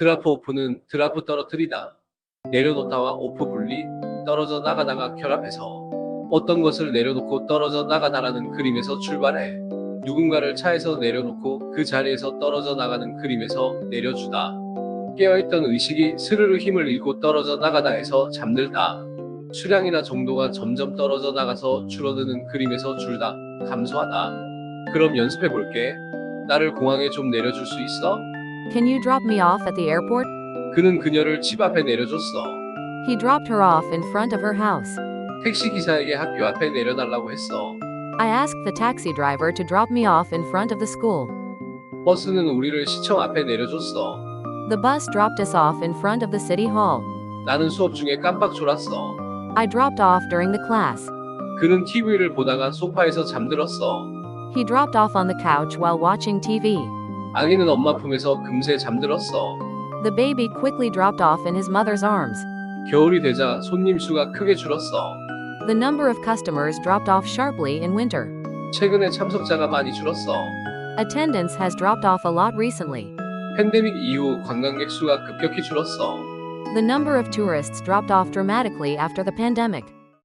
드라프 오프는 드라프 떨어뜨리다. 내려놓다와 오프 분리, 떨어져 나가다가 결합해서 어떤 것을 내려놓고 떨어져 나가다라는 그림에서 출발해 누군가를 차에서 내려놓고 그 자리에서 떨어져 나가는 그림에서 내려주다. 깨어있던 의식이 스르르 힘을 잃고 떨어져 나가다에서 잠들다. 수량이나 정도가 점점 떨어져 나가서 줄어드는 그림에서 줄다. 감소하다. 그럼 연습해 볼게. 나를 공항에 좀 내려줄 수 있어? Can you drop me off at the airport? 그는 그녀를 집 앞에 내려줬어. He dropped her off in front of her house. 택시 기사에게 학교 앞에 내려달라고 했어. I asked the taxi driver to drop me off in front of the school. 버스는 우리를 시청 앞에 내려줬어. The bus dropped us off in front of the city hall. 나는 수업 중에 깜빡 졸았어. I dropped off during the class. 그는 TV를 보다가 소파에서 잠들었어. He dropped off on the couch while watching TV. 아기는 엄마 품에서 금세 잠들었어. The baby quickly dropped off in his mother's arms. 겨울이 되자 손님 수가 크게 줄었어. The number of customers dropped off sharply in winter. 최근에 참석자가 많이 줄었어. Attendance has dropped off a lot recently. 팬데믹 이후 관광객 수가 급격히 줄었어. The number of tourists dropped off dramatically after the pandemic.